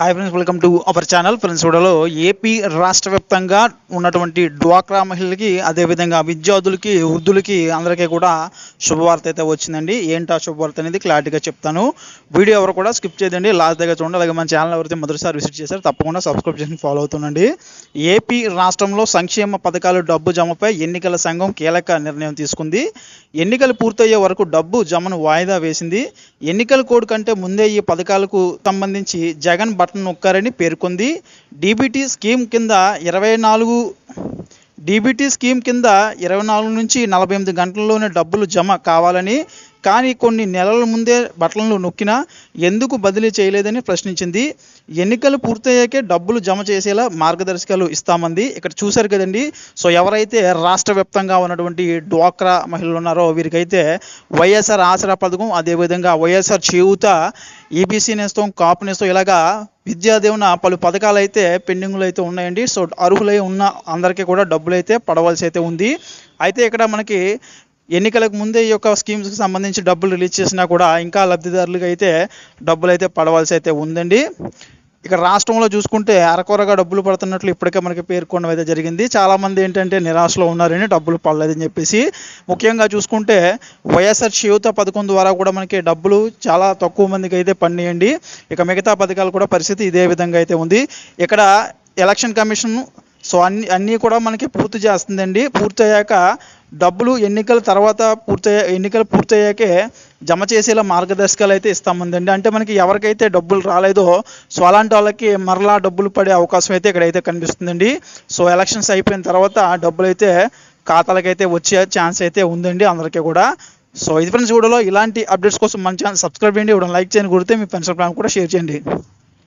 Hi friends welcome to our channel friends కూడా AP రాష్ట్ర వ్యాప్తంగా ఉన్నటువంటి డ్వాక్రా మహిళలకి అదేవిధంగా విద్యార్థులకి వృద్ధులకి అందరికీ కూడా శుభవార్త అయితే వచ్చిందండి. ఏంటా శుభవార్త అనేది క్లారిటీగా చెప్తాను. వీడియో ఎవరు కూడా స్కిప్ చేయదండి. లాస్ట్ దగ్గర చూడండి. అలాగే మన ఛానల్ ఎవరైతే మొదటిసారి విజిట్ చేశారో తప్పకుండా సబ్స్క్రైబ్ చేసి ఫాలో అవుతుండండి. ఏపీ రాష్ట్రంలో సంక్షేమ పథకాలు డబ్బు జమపై ఎన్నికల సంఘం కీలక నిర్ణయం తీసుకుంది. ఎన్నికలు పూర్తయ్యే వరకు డబ్బు జమను వాయిదా వేసింది. ఎన్నికల కోడ్ కంటే ముందే ఈ పథకాలకు సంబంధించి జగన్ బటన్ నొక్కారని పేర్కొంది. డీబీటీ స్కీమ్ కింద ఇరవై నాలుగు డీబీటీ స్కీమ్ కింద ఇరవై నాలుగు నుంచి నలభై ఎనిమిది గంటల్లోనే డబ్బులు జమ కావాలని కానీ కొన్ని నెలల ముందే బట్టలను నొక్కినా ఎందుకు బదిలీ చేయలేదని ప్రశ్నించింది. ఎన్నికలు పూర్తయ్యాకే డబ్బులు జమ చేసేలా మార్గదర్శకాలు ఇస్తామంది. ఇక్కడ చూశారు కదండి. సో ఎవరైతే రాష్ట్ర వ్యాప్తంగా ఉన్నటువంటి డ్వాక్రా మహిళలు ఉన్నారో వీరికైతే వైఎస్ఆర్ ఆసరా పథకం అదేవిధంగా వైఎస్ఆర్ చేయూత ఈబీసీ నేస్తం కాపు నేస్తం ఇలాగా విద్యాదేవున పలు పథకాలు అయితే పెండింగ్లు అయితే ఉన్నాయండి. సో అర్హులై ఉన్న అందరికీ కూడా డబ్బులు అయితే పడవలసి అయితే ఉంది. అయితే ఇక్కడ మనకి ఎన్నికలకు ముందే ఈ యొక్క స్కీమ్స్కి సంబంధించి డబ్బులు రిలీజ్ చేసినా కూడా ఇంకా లబ్ధిదారులకు అయితే డబ్బులు అయితే పడవలసి అయితే ఉందండి. ఇక రాష్ట్రంలో చూసుకుంటే అరకొరగా డబ్బులు పడుతున్నట్లు ఇప్పటికే మనకి పేర్కొనడం అయితే జరిగింది. చాలామంది ఏంటంటే నిరాశలో ఉన్నారని డబ్బులు పడలేదని చెప్పేసి ముఖ్యంగా చూసుకుంటే వైఎస్ఆర్ చేయూత పథకం ద్వారా కూడా మనకి డబ్బులు చాలా తక్కువ మందికి అయితే పడినాయండి ఇక మిగతా పథకాలు కూడా పరిస్థితి ఇదే విధంగా అయితే ఉంది. ఇక్కడ ఎలక్షన్ కమిషన్ సో అన్ని అన్నీ కూడా మనకి పూర్తి చేస్తుందండి. పూర్తయ్యాక డబ్బులు ఎన్నికల తర్వాత పూర్తయ్యా ఎన్నికలు పూర్తయ్యాకే జమ చేసేలా మార్గదర్శకాలు అయితే ఇస్తామందండి. అంటే మనకి ఎవరికైతే డబ్బులు రాలేదో సో అలాంటి వాళ్ళకి మరలా డబ్బులు పడే అవకాశం అయితే ఇక్కడైతే కనిపిస్తుందండి. సో ఎలక్షన్స్ అయిపోయిన తర్వాత డబ్బులు అయితే ఖాతాలకైతే వచ్చే ఛాన్స్ అయితే ఉందండి అందరికీ కూడా. సో ఇది ఫ్రెండ్స్ కూడా ఇలాంటి అప్డేట్స్ కోసం మన ఛానల్ సబ్స్క్రైబ్ చేయండి. ఇవ్వడం లైక్ చేయండి. కుడితే మీ పెన్షన్ ప్లాన్ కూడా షేర్ చేయండి.